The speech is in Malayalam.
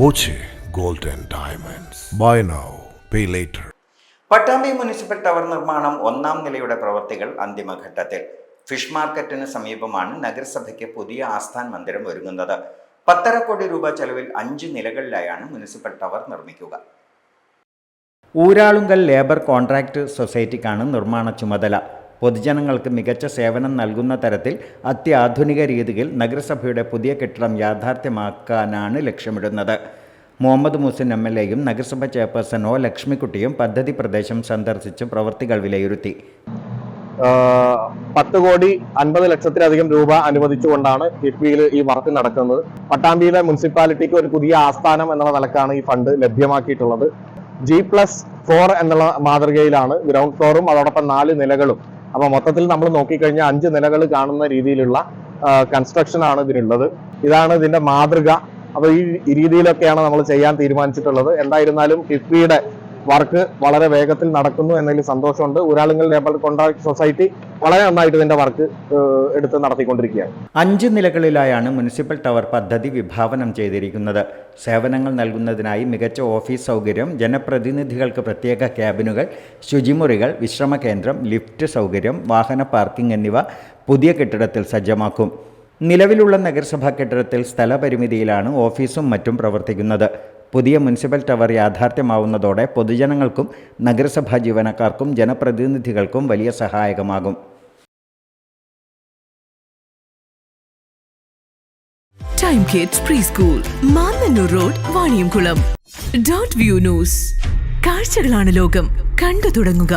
Boche gold and Diamonds. Buy now, pay later. Pattambi municipal tower നിർമ്മാണം ഒന്നാം നിലയുടെ പ്രവൃത്തികൾ അന്തിമഘട്ടത്തിൽ ഫിഷ് മാർക്കറ്റിന് സമീപമാണ് നഗരസഭയ്ക്ക് പുതിയ ആസ്ഥാൻ മന്ദിരം ഒരുങ്ങുന്നത് പത്തര കോടി രൂപ ചെലവിൽ അഞ്ച് നിലകളിലായാണ് മുനിസിപ്പൽ ടവർ നിർമ്മിക്കുക ഊരാളുങ്കൽ ലേബർ കോൺട്രാക്ട് സൊസൈറ്റിക്കാണ് നിർമ്മാണ ചുമതല പൊതുജനങ്ങൾക്ക് മികച്ച സേവനം നൽകുന്ന തരത്തിൽ അത്യാധുനിക രീതിയിൽ നഗരസഭയുടെ പുതിയ കെട്ടിടം യാഥാർത്ഥ്യമാക്കാനാണ് ലക്ഷ്യമിടുന്നത്. മുഹമ്മദ് മുസിൻ എം എൽ എയും നഗരസഭ ചെയർപേഴ്സൺ ഒ ലക്ഷ്മിക്കുട്ടിയും പദ്ധതി പ്രദേശം സന്ദർശിച്ച് പ്രവൃത്തികൾ വിലയിരുത്തി. പത്ത് കോടി അൻപത് ലക്ഷത്തിലധികം രൂപ അനുവദിച്ചുകൊണ്ടാണ് കിഫ്ബിയിൽ ഈ വർക്ക് നടക്കുന്നത്. പട്ടാമ്പിയിലെ മുനിസിപ്പാലിറ്റിക്ക് ഒരു പുതിയ ആസ്ഥാനം എന്നുള്ള നിലക്കാണ് ഈ ഫണ്ട് ലഭ്യമാക്കിയിട്ടുള്ളത്. ജി പ്ലസ് ഫോർ എന്നുള്ള മാതൃകയിലാണ് ഗ്രൗണ്ട് ഫ്ലോറും അതോടൊപ്പം നാല് നിലകളും അപ്പൊ മൊത്തത്തിൽ നമ്മൾ നോക്കിക്കഴിഞ്ഞാൽ അഞ്ച് നിലകൾ കാണുന്ന രീതിയിലുള്ള കൺസ്ട്രക്ഷൻ ആണ് ഇതിനുള്ളത്. ഇതാണ് ഇതിന്റെ മാതൃക. അപ്പൊ ഈ ഈ രീതിയിലൊക്കെയാണ് നമ്മൾ ചെയ്യാൻ തീരുമാനിച്ചിട്ടുള്ളത്. എന്തായിരുന്നാലും കിഫ്ബിയുടെ വർക്ക് വളരെ വേഗത്തിൽ നടക്കുന്നു എന്നതിൽ സന്തോഷമുണ്ട്. ഊരാളുങ്കൽ ലേബർ കോൺട്രാക്ട് സൊസൈറ്റി വളരെ നന്നായിട്ട് ഇതിന്റെ വർക്ക് എടുത്ത് നടത്തിക്കൊണ്ടിരിക്കുകയാണ്. അഞ്ച് നിലകളിലായാണ് മുനിസിപ്പൽ ടവർ പദ്ധതി വിഭാവനം ചെയ്തിരിക്കുന്നത്. സേവനങ്ങൾ നൽകുന്നതിനായി മികച്ച ഓഫീസ് സൗകര്യം ജനപ്രതിനിധികൾക്ക് പ്രത്യേക ക്യാബിനുകൾ ശുചിമുറികൾ വിശ്രമ കേന്ദ്രം ലിഫ്റ്റ് സൗകര്യം വാഹന പാർക്കിംഗ് എന്നിവ പുതിയ കെട്ടിടത്തിൽ സജ്ജമാക്കും. നിലവിലുള്ള നഗരസഭാ കെട്ടിടത്തിൽ സ്ഥലപരിമിതിയിലാണ് ഓഫീസും മറ്റും പ്രവർത്തിക്കുന്നത്. പുതിയ മുനിസിപ്പൽ ടവർ യാഥാർത്ഥ്യമാവുന്നതോടെ പൊതുജനങ്ങൾക്കും നഗരസഭാ ജീവനക്കാർക്കും ജനപ്രതിനിധികൾക്കും വലിയ സഹായകമാകും. Time kids pre school Mannanur road Vaniyamkulam dot view news കാഴ്ചകളാണ് ലോകം. കണ്ടു തുടങ്ങുക.